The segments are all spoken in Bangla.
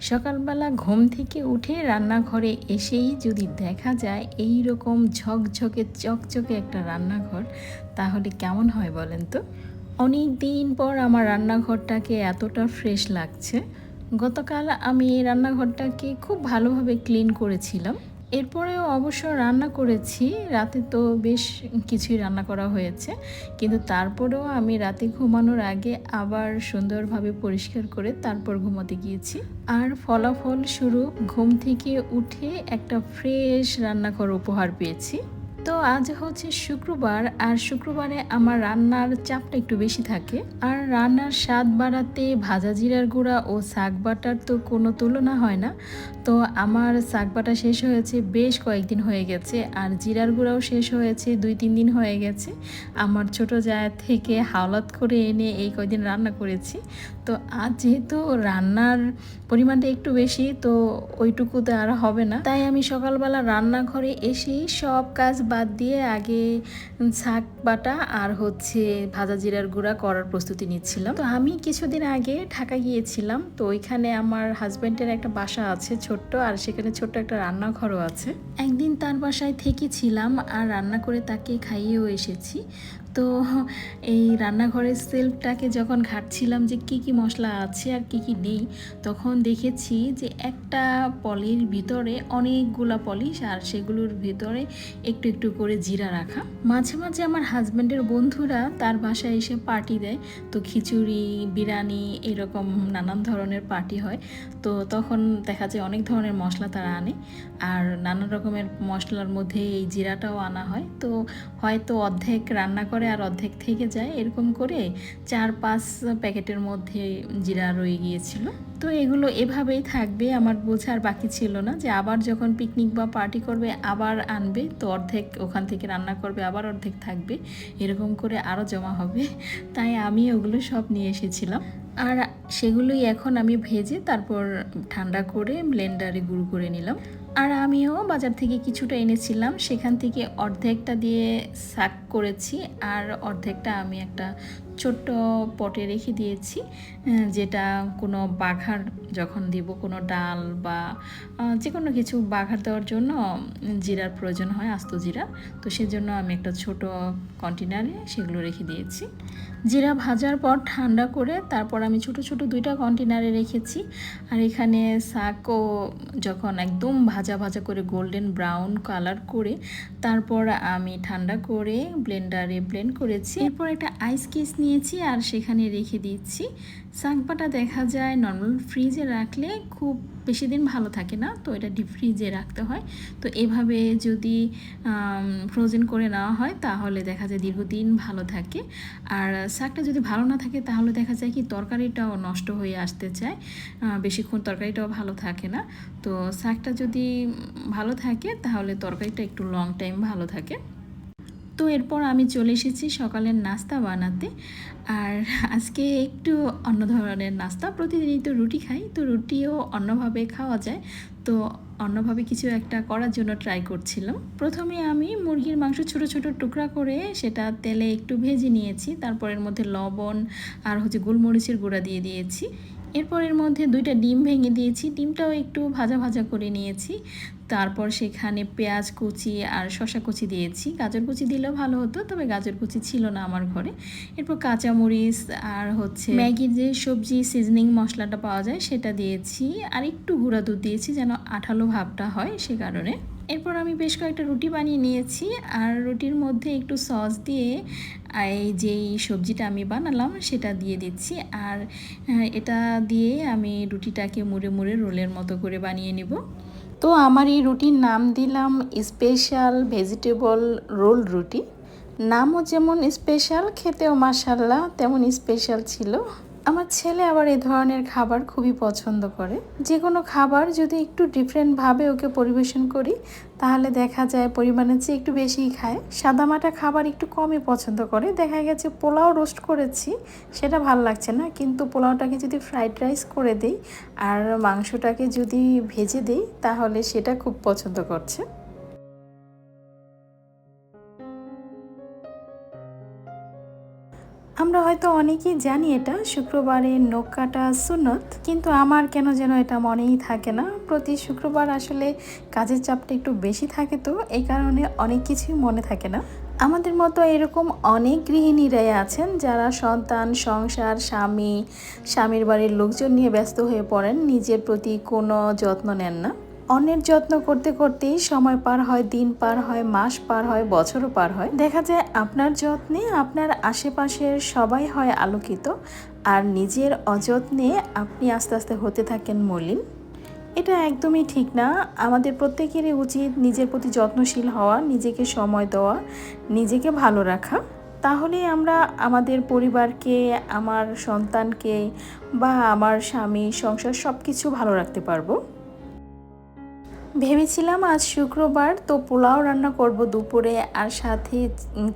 সকালবেলা ঘুম থেকে উঠে রান্নাঘরে এসেই যদি দেখা যায় এই রকম ঝকঝকে, চকচকে একটা রান্নাঘর, তাহলে কেমন হয় বলেন তো? অনেক দিন পর আমার রান্নাঘরটাকে এতটা ফ্রেশ লাগছে। গতকাল আমি এই রান্নাঘরটাকে খুব ভালোভাবে ক্লিন করেছিলাম। এরপরেও অবশ্য রান্না করেছি। রাতে তো বেশ কিছুই রান্না করা হয়েছে। কিন্তু তারপরেও আমি রাতে ঘুমানোর আগে আবার সুন্দরভাবে পরিষ্কার করে তারপর ঘুমাতে গিয়েছি। আর ফলাফল শুরু ঘুম থেকে উঠে একটা ফ্রেশ রান্নাঘর উপহার পেয়েছি। তো আজ হচ্ছে শুক্রবার, আর শুক্রবারে আমার রান্নার চাপটা একটু বেশি থাকে। আর রান্নার স্বাদ বাড়াতে ভাজা জিরার গুঁড়া ও শাক বাটার তো কোনো তুলনা হয় না। তো আমার শাক বাটা শেষ হয়েছে বেশ কয়েকদিন হয়ে গেছে, আর জিরার গুঁড়াও শেষ হয়েছে দুই তিন দিন হয়ে গেছে। আমার ছোট জায়গা থেকে হাওলাত করে এনে এই কয়দিন রান্না করেছি। তো আজ যেহেতু রান্নার পরিমাণটা একটু বেশি, তো ওইটুকুতে আর হবে না। তাই আমি সকালবেলা রান্নাঘরে এসেই সব কাজ বাদ দিয়ে আগে শাক বাটা আর হচ্ছে ভাজা জিরার গুঁড়া করার প্রস্তুতি নিচ্ছিলাম। তো আমি কিছুদিন আগে ঢাকা গিয়েছিলাম, তো ওইখানে আমার হাজব্যান্ডের একটা বাসা আছে ছোট্ট, আর সেখানে ছোট্ট একটা রান্নাঘরও আছে। একদিন তার বাসায় থেকেছিলাম আর রান্না করে তাকে খাইয়েও এসেছি। তো এই রান্নাঘরের সেলফটাকে যখন ঘাটছিলাম যে কি কি মশলা আছে আর কি কি নেই, তখন দেখেছি যে একটা পলির ভিতরে অনেকগুলা পলিশ আর সেগুলোর ভিতরে একটু একটু করে জিরা রাখা। মাঝে মাঝে আমার হাজব্যান্ডের বন্ধুরা তার বাসায় এসে পার্টি দেয়। তো খিচুড়ি, বিরিয়ানি এরকম নানান ধরনের পার্টি হয়। তো তখন দেখা যায় অনেক ধরনের মশলা তারা আনে। আর নানান রকমের মশলার মধ্যে এই জিরাটাও আনা হয়। তো হয়তো অর্ধেক রান্না করে আর অর্ধেক থেকে যায়। এরকম করে চার পাঁচ প্যাকেটের মধ্যে জিরা রয়ে গিয়েছিল। তো এগুলো এভাবেই থাকবে, আমার বোঝার বাকি ছিল না যে আবার যখন পিকনিক বা পার্টি করবে আবার আনবে, তো অর্ধেক ওখান থেকে রান্না করবে, আবার অর্ধেক থাকবে, এরকম করে আরও জমা হবে। তাই আমি ওগুলো সব নিয়ে এসেছিলাম। আর সেগুলোই এখন আমি ভেজে তারপর ঠান্ডা করে ব্লেন্ডারে গুঁড়ো করে নিলাম। আর আমিও বাজার থেকে কিছুটা এনেছিলাম, সেখান থেকে অর্ধেকটা দিয়ে শাক করেছি, আর অর্ধেকটা আমি একটা ছোট্ট পটে রেখে দিয়েছি যেটা কোনো বাঘার যখন দিব কোনো ডাল বা যে কোনো কিছু বাঘার দেওয়ার জন্য জিরার প্রয়োজন হয়, আস্ত জিরা। তো সেজন্য আমি একটা ছোট কন্টেনারে সেগুলো রেখে দিয়েছি। জিরা ভাজার পর ঠান্ডা করে তারপর আমি ছোট ছোট দুইটা কন্টেনারে রেখেছি। আর এখানে শাকও যখন একদম ভাজা ভাজা করে গোল্ডেন ব্রাউন কালার করে, তারপর আমি ঠান্ডা করে ব্লেন্ডারে ব্লেন্ড করেছি। এরপর একটা আইস কেস নিয়েছি আর সেখানে রেখে দিচ্ছি। শাকবাটা দেখা যায় নর্মাল ফ্রিজে রাখলে খুব বেশি দিন ভালো থাকে না, তো এটা ডিপ ফ্রিজে রাখতে হয়। তো এভাবে যদি ফ্রোজেন করে নেওয়া হয় তাহলে দেখা যায় দীর্ঘদিন ভালো থাকে। আর শাকটা যদি ভালো না থাকে তাহলে দেখা যায় কি তরকারিটাও নষ্ট হয়ে আসতে চায়। বেশিক্ষণ তরকারিটাও ভালো থাকে না। তো শাকটা যদি ভালো থাকে তাহলে তরকারিটা একটু লং টাইম ভালো থাকে। তো এরপর আমি চলে এসেছি সকালের নাস্তা বানাতে। আর আজকে একটু অন্য ধরনের নাস্তা। প্রতিদিনই তো রুটি খাই, তো রুটিও অন্যভাবে খাওয়া যায়। তো অন্যভাবে কিছু একটা করার জন্য ট্রাই করছিলাম। প্রথমে আমি মুরগির মাংস ছোট ছোট টুকরা করে সেটা তেলে একটু ভেজে নিয়েছি। তারপর এর মধ্যে লবণ আর হচ্ছে গোলমরিচের গুঁড়া দিয়ে দিয়েছি। এরপর এর মধ্যে দুইটা ডিম ভেঙে দিয়েছি। ডিমটাও একটু ভাজা ভাজা করে নিয়েছি। তারপর সেখানে পেঁয়াজ কুচি আর শশা কুচি দিয়েছি। গাজর কুচি দিলেও ভালো হতো, তবে গাজর কুচি ছিল না আমার ঘরে। এরপর কাঁচামরিচ আর হচ্ছে ম্যাগির যে সবজি সিজনিং মশলাটা পাওয়া যায় সেটা দিয়েছি। আর একটু গুঁড়া দুধ দিয়েছি যেন আঠালো ভাবটা হয় সে কারণে। এরপর আমি বেশ কয়েকটা রুটি বানিয়ে নিয়েছি। আর রুটির মধ্যে একটু সস দিয়ে এই যেই সবজিটা আমি বানালাম সেটা দিয়ে দিচ্ছি। আর এটা দিয়ে আমি রুটিটাকে মুড়ে মুড়ে রোলের মতো করে বানিয়ে নেব। তো আমার এই রুটির নাম দিলাম স্পেশাল ভেজিটেবল রোল রুটি। নামও যেমন স্পেশাল, খেতেও মাসাল্লাহ তেমন স্পেশাল ছিল। আমার ছেলে আবার এ ধরনের খাবার খুবই পছন্দ করে। যে কোনো খাবার যদি একটু ডিফারেন্টভাবে ওকে পরিবেশন করি, তাহলে দেখা যায় পরিমাণের চেয়ে একটু বেশিই খায়। সাদামাটা খাবার একটু কমই পছন্দ করে। দেখা গেছে পোলাও রোস্ট করেছি, সেটা ভালো লাগছে না। কিন্তু পোলাওটাকে যদি ফ্রাইড রাইস করে দিই, আর মাংসটাকে যদি ভেজে দিই, তাহলে সেটা খুব পছন্দ করছে। আমরা হয়তো অনেকেই জানি এটা, শুক্রবারে নখ কাটা সুনত কিন্তু আমার কেন যেন এটা মনেই থাকে না। প্রতি শুক্রবার আসলে কাজের চাপটা একটু বেশি থাকে তো, এই কারণে অনেক কিছুই মনে থাকে না। আমাদের মতো এরকম অনেক গৃহিণীরাই আছেন যারা সন্তান, সংসার, স্বামী, স্বামীর বাড়ির লোকজন নিয়ে ব্যস্ত হয়ে পড়েন, নিজের প্রতি কোনো যত্ন নেন না। অন্যের যত্ন করতে করতেই সময় পার হয়, দিন পার হয়, মাস পার হয়, বছরও পার হয়। দেখা যায় আপনার যত্নে আপনার আশেপাশের সবাই হয় আলোকিত আর নিজের অযত্নে আপনি আস্তে আস্তে হতে থাকেন মলিন। এটা একদমই ঠিক না। আমাদের প্রত্যেকেরই উচিত নিজের প্রতি যত্নশীল হওয়া, নিজেকে সময় দেওয়া, নিজেকে ভালো রাখা। তাহলেই আমরা আমাদের পরিবারকে, আমার সন্তানকে বা আমার স্বামী, সংসার সব কিছু ভালো রাখতে পারব। ভেবেছিলাম আজ শুক্রবার, তো পোলাও রান্না করব দুপুরে আর সাথে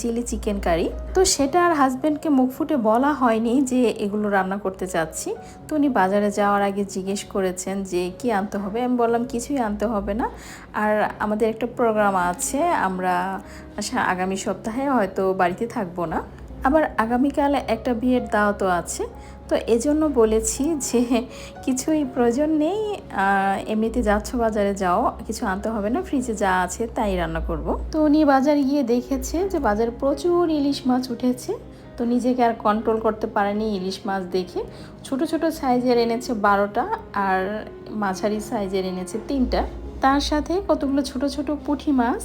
চিলি চিকেন কারি। তো সেটা আর হাজব্যান্ডকে মুখ ফুটে বলা হয়নি যে এগুলো রান্না করতে চাচ্ছি। তো উনি বাজারে যাওয়ার আগে জিজ্ঞেস করেছেন যে, কি আনতে হবে? আমি বললাম, কিছুই আনতে হবে না। আর আমাদের একটা প্রোগ্রাম আছে, আমরা আগামী সপ্তাহে হয়তো বাড়িতে থাকব না। আবার আগামীকাল একটা বিয়ের দাওয়াতও আছে। তো এজন্য বলেছি যে কিছুই প্রয়োজন নেই এমনিতে যাচ্ছ বাজারে যাও, কিছু আনতে হবে না ফ্রিজে যা আছে তাই রান্না করব। তো উনি বাজারে গিয়ে দেখেছে যে বাজারে প্রচুর ইলিশ মাছ উঠেছে, তো নিজেকে আর কন্ট্রোল করতে পারেনি ইলিশ মাছ দেখে। ছোট ছোট সাইজের এনেছে বারোটা আর মাঝারি সাইজের এনেছে তিনটা। তার সাথে কতগুলো ছোট ছোট পুঁটি মাছ,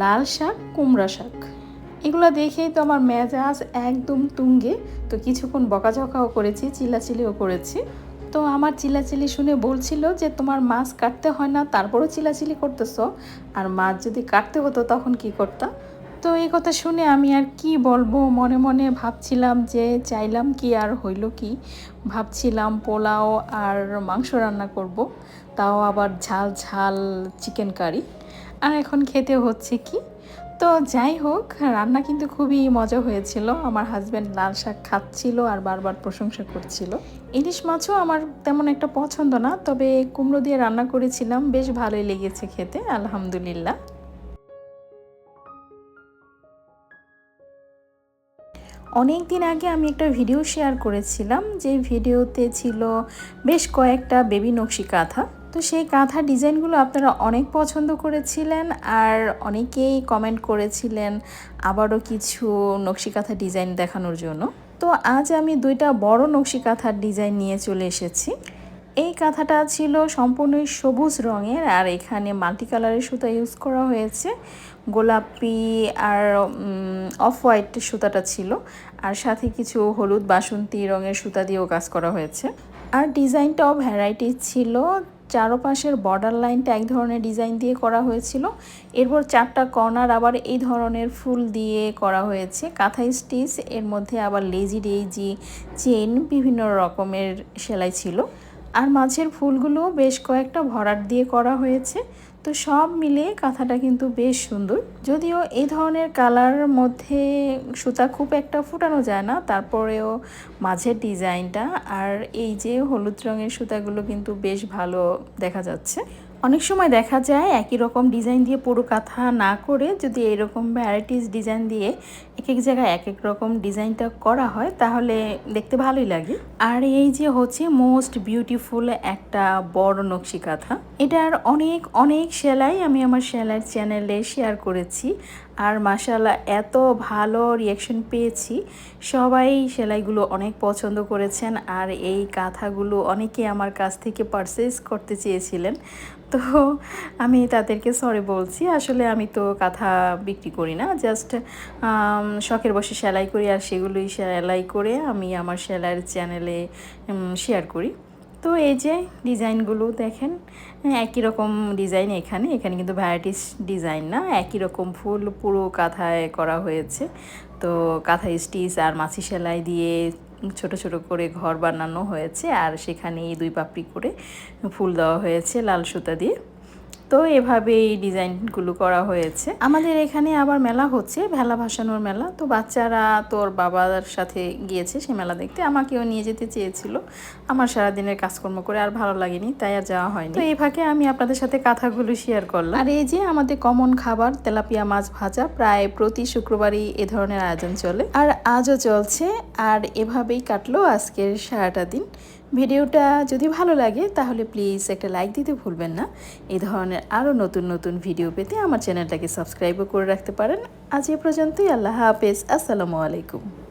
লাল শাক, কুমড়া শাক। এগুলো দেখেই তো আমার মেজাজ একদম তুঙ্গে। তো কিছুক্ষণ বকাঝকাও করেছি চিল্লাচিলিও করেছি। তো আমার চিল্লাচিলি শুনে বলছিল যে, তোমার মাছ কাটতে হয় না, তারপরও চিল্লাচিলি করতেছ। আর মাছ যদি কাটতে হতো তখন কি করতাম তো এই কথা শুনে আমি আর কি বলব, মনে মনে ভাবছিলাম যে, চাইলাম কি আর হইল কি? ভাবছিলাম পোলাও আর মাংস রান্না করব, তাও আবার ঝাল ঝাল চিকেন কারি। আর এখন খেতে হচ্ছে কি? তো যাই হোক, রান্না কিন্তু খুবই মজা হয়েছিল। আমার হাজব্যান্ড লাল শাক খাচ্ছিল আর বারবার প্রশংসা করছিল। ইলিশ মাছও আমার তেমন একটা পছন্দ না, তবে কুমড়ো দিয়ে রান্না করেছিলাম, বেশ ভালোই লেগেছে খেতে, আলহামদুলিল্লাহ। অনেক দিন আগে আমি একটা ভিডিও শেয়ার করেছিলাম, যে ভিডিওতে ছিল বেশ কয়েকটা বেবি নকশি কাঁথা। তো সেই কাঁথা ডিজাইনগুলো আপনারা অনেক পছন্দ করেছিলেন আর অনেকেই কমেন্ট করেছিলেন আবারও কিছু নকশি কাঁথা ডিজাইন দেখানোর জন্য। তো আজ আমি দুইটা বড় নকশি কাঁথার ডিজাইন নিয়ে চলে এসেছি। এই কাঁথাটা ছিল সম্পূর্ণই সবুজ রঙের আর এখানে মাল্টি কালারের সুতা ইউজ করা হয়েছে। গোলাপি আর অফ হোয়াইট সুতাটা ছিল আর সাথে কিছু হলুদ বাসন্তী রঙের সুতা দিয়েও কাজ করা হয়েছে। আর ডিজাইনটাও ভ্যারাইটি ছিল। চারপাশের বর্ডার লাইনটা এক ধরনের ডিজাইন দিয়ে করা হয়েছিল। এরপর চারটা কর্নার আবার এই ধরনের ফুল দিয়ে করা হয়েছে। কাঁথাই স্টিচ এর মধ্যে আবার লেজি ডেইজি চেন বিভিন্ন রকমের সেলাই ছিল। আর মাছের ফুলগুলো বেশ কয়েকটা ভরাট দিয়ে করা হয়েছে। তো সব মিলে কাঁথাটা কিন্তু বেশ সুন্দর। যদিও এই ধরনের কালার মধ্যে সুতা খুব একটা ফুটানো যায় না, তারপরেও মাঝের ডিজাইনটা আর এই যে হলুদ রঙের সুতাগুলো কিন্তু বেশ ভালো দেখা যাচ্ছে। অনেক সময় দেখা যায় একই রকম ডিজাইন দিয়ে পুরো কাঁথা না করে যদি এরকম ভ্যারাইটিস ডিজাইন দিয়ে এক এক জায়গায় এক এক রকম ডিজাইনটা করা হয়, তাহলে দেখতে ভালোই লাগে। আর এই যে হচ্ছে মোস্ট বিউটিফুল একটা বড় নকশি কাঁথা, এটার অনেক অনেক সেলাই আমি আমার সেলাইয়ের চ্যানেলে শেয়ার করেছি। আর মাসাল্লাহ এত ভালো রিয়াকশন পেয়েছি। সবাই সেলাইগুলো অনেক পছন্দ করেছেন আর এই কাঁথাগুলো অনেকে আমার কাছ থেকে পারচেস করতে চেয়েছিলেন। তো আমি তাদেরকে সরি বলছি, আসলে আমি তো কাঁথা বিক্রি করি না জাস্ট শখের বসে সেলাই করি আর সেগুলোই সেলাই করে আমি আমার সেলাইয়ের চ্যানেলে শেয়ার করি। তো এই যে ডিজাইনগুলো দেখেন, একই রকম ডিজাইন এখানে এখানে কিন্তু ভ্যারাইটিস ডিজাইন না, একই রকম ফুল, পুরো কাঁথায় করা হয়েছে। তো কাঁথায় কাঁথা স্টিচ আর মাছি সেলাই দিয়ে ছোট ছোট করে ঘর বানানো হয়েছে, আর সেখানে দুই পাপড়ি করে ফুল দেওয়া হয়েছে লাল সুতা দিয়ে। তো এভাবে এই ডিজাইনগুলো করা হয়েছে। আমাদের এখানে আবার মেলা হচ্ছে, ভেলা ভাসানোর মেলা। তো বাচ্চারা তোর বাবার সাথে গিয়েছে সে মেলা দেখতে। আমাকেও নিয়ে যেতে চেয়েছিল। আমার সারাদিনের কাজকর্ম করে আর ভালো লাগেনি, তাই আর যাওয়া হয়নি। তো এই ফাঁকে আমি আপনাদের সাথে কথাগুলো শেয়ার করলাম। আর এই যে আমাদের কমন খাবার, তেলাপিয়া মাছ ভাজা, প্রায় প্রতি শুক্রবারই এ ধরনের আয়োজন চলে। আর আজও চলছে, আর এভাবেই কাটলো আজকের সারাটা দিন। ভিডিওটা যদি ভালো লাগে, তাহলে প্লিজ একটা লাইক দিতে ভুলবেন না। এই ধরনের আরও নতুন নতুন ভিডিও পেতে আমার চ্যানেলটাকে সাবস্ক্রাইবও করে রাখতে পারেন। আজ এ পর্যন্তই, আল্লাহ হাফেজ, আসসালামু আলাইকুম।